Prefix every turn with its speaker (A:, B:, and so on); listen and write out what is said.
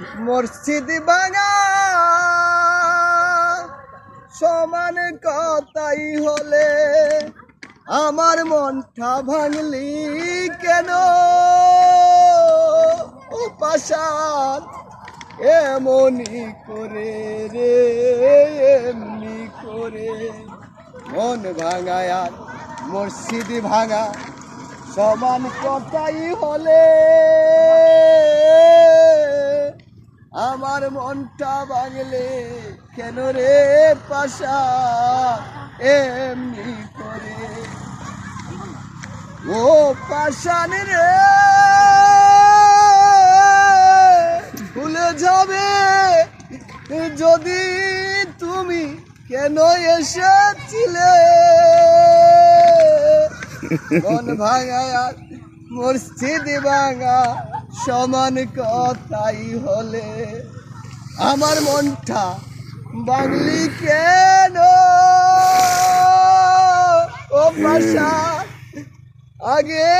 A: মসজিদ ভাঙা সমান কথাই হলে আমার মনটা ভাঙলি কেন? ও এমনি করে রে, এমনি করে। মন ভাঙায় আর মসজিদ ভাঙা সমান কথাই হলে আমার মনটা ভাঙলে কেন রে পাশা? এমনি করে। ও পাশান রে, ভুলে যাবে। যদি তুমি কেন এসেছিলে? মন ভাঙা মসজিদ ভাঙা সমান কথাই হলে আমার মনটা বাংলি কেন? ও ভাষা আগে